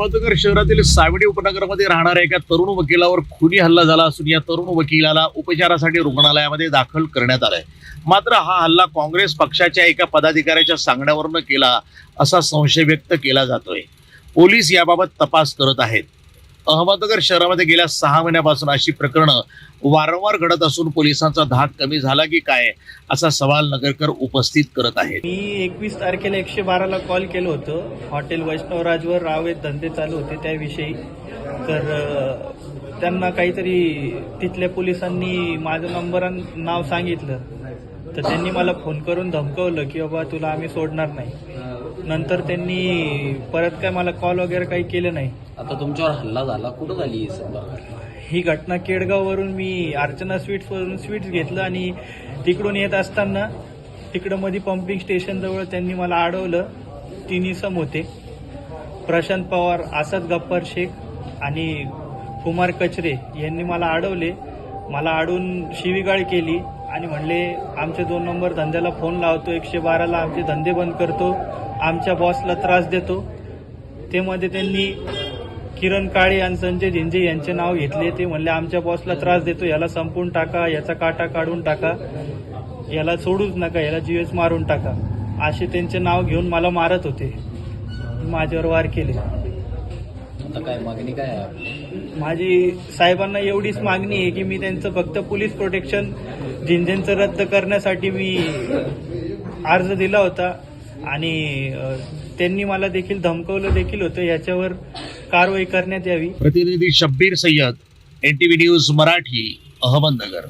अहमदनगर शहरातील सावडी उपनगरमध्ये राहणाऱ्या एका तरुण वकिलावर खुनी हल्ला झाला असून या तरुण वकिलाला उपचारासाठी रुग्णालयामध्ये दाखल करण्यात आलंय. मात्र हा हल्ला काँग्रेस पक्षाच्या एका पदाधिकाऱ्याच्या सांगण्यावरनं केला असा संशय व्यक्त केला जातोय. पोलीस याबाबत तपास करत आहेत. अहमदनगर शहरामध्ये गेल्या सहा महिन्यापासून अशी प्रकरणं वारंवार घडत असून पोलिसांचा धाक कमी झाला की काय असा सवाल नगरकर उपस्थित करत आहेत. मी एकवीस तारखेला एकशे बाराला कॉल केलं होतं. हॉटेल वैष्णवराजवर रावेत धंदे चालू होते त्याविषयी. तर त्यांना काहीतरी तिथल्या पोलिसांनी माझं नंबर नाव सांगितलं. तर त्यांनी मला फोन करून धमकवलं की बाबा तुला आम्ही सोडणार नाही. नंतर त्यांनी परत काय मला कॉल वगैरे काही केलं नाही. आता तुमच्यावर हल्ला झाला. कुठं झाली ही घटना ही घटना केडगाववरून मी अर्चना स्वीट्सवरून स्वीट्स घेतलं आणि तिकडून येत असताना तिकडं मध्ये पंपिंग स्टेशनजवळ त्यांनी मला अडवलं. तीन इसम होते. प्रशांत पवार असद गप्पर शेख आणि कुमार कचरे यांनी मला अडवले. मला अडवून शिवीगाळ केली आणि म्हणले आमचे दोन नंबर धंद्याला फोन लावतो. एकशे बाराला आमचे धंदे बंद करतो. आमच्या बॉसला त्रास देतो. ते मध्ये त्यांनी किरण काळे आणि संजय झिंजे यांचे नाव घेतले. ते म्हणले आमच्या बॉसला त्रास देतो याला संपून टाका याचा काटा काढून टाका याला सोडूच नका याला जीवेच मारून टाका. असे त्यांचे नाव घेऊन मला मारत होते. माझ्यावर वार केले. आता काय मागणी काय आहे? माझी साहेबांना एवढीच मागणी आहे की मी त्यांचं फक्त पोलीस प्रोटेक्शन झिंझेंचं रद्द करण्यासाठी मी अर्ज दिला होता. आणि त्यांनी मला देखील धमकवलं देखील होतं. याच्यावर कारवाई करण्यात यावी. प्रतिनिधी शब्बीर सय्यद एनटीव्ही न्यूज मराठी अहमदनगर.